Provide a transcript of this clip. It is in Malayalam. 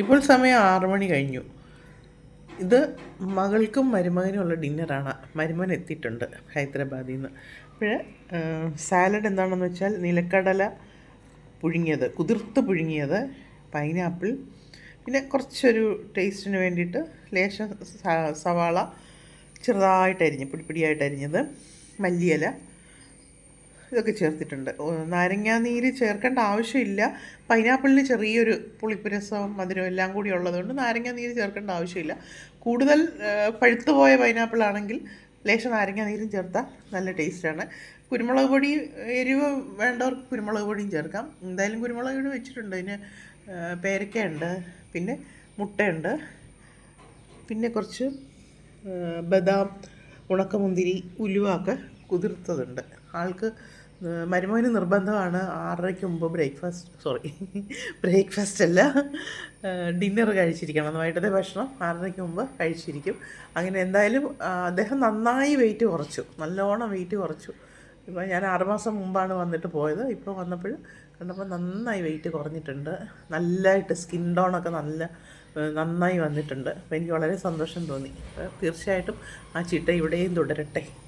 ഇപ്പോൾ സമയം ആറു മണി കഴിഞ്ഞു. ഇത് മകൾക്കും മരുമകനുമുള്ള ഡിന്നറാണ്. മരുമൻ എത്തിയിട്ടുണ്ട് ഹൈദരാബാദിൽ നിന്ന് അപ്പോൾ സാലഡ് എന്താണെന്ന് വെച്ചാൽ നിലക്കടല പുഴുങ്ങിയത് കുതിർത്ത് പുഴുങ്ങിയത് പൈനാപ്പിൾ പിന്നെ കുറച്ചൊരു ടേസ്റ്റിന് വേണ്ടിയിട്ട് ലേശം സവാള ചെറുതായിട്ട് അരിഞ്ഞ് പിടിപിടിയായിട്ട് അരിഞ്ഞത് മല്ലിയില. ഇതൊക്കെ ചേർത്തിട്ടുണ്ട്. നാരങ്ങാനീര് ചേർക്കേണ്ട ആവശ്യമില്ല. പൈനാപ്പിളിന് ചെറിയൊരു പുളിപ്പ് രസവും മധുരവും എല്ലാം കൂടി ഉള്ളതുകൊണ്ട് നാരങ്ങാനീര് ചേർക്കേണ്ട ആവശ്യമില്ല. കൂടുതൽ പഴുത്തുപോയ പഴുത്തു പോയ പൈനാപ്പിൾ ആണെങ്കിൽ ലേശം നാരങ്ങാനീരും ചേർത്താൽ നല്ല ടേസ്റ്റാണ്. കുരുമുളക് പൊടി എരിവ് വേണ്ടവർക്ക് കുരുമുളക് പൊടിയും ചേർക്കാം. എന്തായാലും കുരുമുളക് പൊടി വെച്ചിട്ടുണ്ട്. അതിന് പേരക്കയുണ്ട് പിന്നെ മുട്ടയുണ്ട് പിന്നെ കുറച്ച് ബദാം ഉണക്കമുന്തിരി ഉലുവ ഒക്കെ കുതിർത്തതുണ്ട്. ആൾക്ക് ആ, മരുമകന് നിർബന്ധമാണ് ആറരയ്ക്ക് മുമ്പ് ബ്രേക്ക്ഫാസ്റ്റ് സോറി ബ്രേക്ക്ഫാസ്റ്റ് അല്ല ഡിന്നർ കഴിച്ചിരിക്കണം. വൈകിട്ടത്തെ ഭക്ഷണം ആറരയ്ക്ക് മുമ്പ് കഴിച്ചിരിക്കും. അങ്ങനെ എന്തായാലും അദ്ദേഹം നന്നായി വെയിറ്റ് കുറച്ചു. നല്ലോണം വെയിറ്റ് കുറച്ചു. ഇപ്പോൾ ഞാൻ ആറുമാസം മുമ്പാണ് വന്നിട്ട് പോയത്. ഇപ്പോൾ വന്നപ്പോൾ കണ്ടപ്പോൾ നന്നായി വെയിറ്റ് കുറഞ്ഞിട്ടുണ്ട്. നല്ലതായിട്ട് സ്കിൻ ടോണൊക്കെ നല്ല നന്നായി വന്നിട്ടുണ്ട്. അപ്പോൾ എനിക്ക് വളരെ സന്തോഷം തോന്നി. തീർച്ചയായിട്ടും ആ ചിട്ട ഇവിടെയും തുടരട്ടെ.